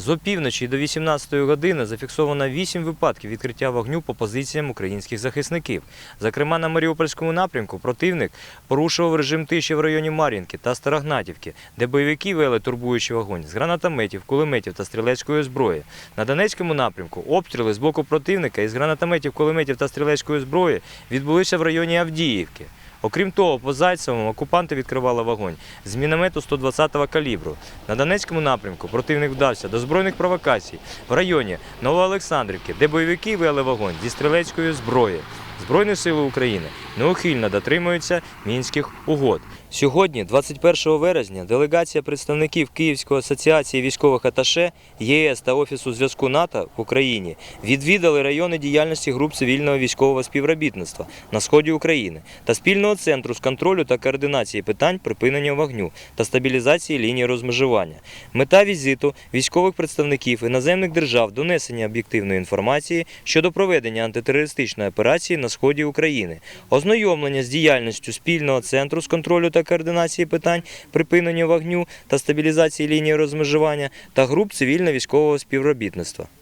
З опівночі до 18 години зафіксовано 8 випадків відкриття вогню по позиціям українських захисників. Зокрема, на Маріупольському напрямку противник порушував режим тиші в районі Мар'їнки та Старогнатівки, де бойовики вели турбуючий вогонь з гранатометів, кулеметів та стрілецької зброї. На Донецькому напрямку обстріли з боку противника із гранатометів, кулеметів та стрілецької зброї відбулися в районі Авдіївки. Окрім того, по Зайцевому окупанти відкривали вогонь з міномету 120-го калібру. На Донецькому напрямку противник вдався до збройних провокацій в районі Новоолександрівки, де бойовики вели вогонь зі стрілецької зброї. Збройні сили України неухильно дотримуються мінських угод. Сьогодні, 21 вересня, делегація представників Київської асоціації військових аташе ЄС та Офісу зв'язку НАТО в Україні відвідали райони діяльності груп цивільного військового співробітництва на сході України та спільного центру з контролю та координації питань припинення вогню та стабілізації лінії розмежування. Мета візиту військових представників іноземних держав донесення об'єктивної інформації щодо проведення антитерористичної операції на сході України, ознайомлення з діяльністю спільного центру з контролю та координації питань припинення вогню та стабілізації лінії розмежування та груп цивільно-військового співробітництва.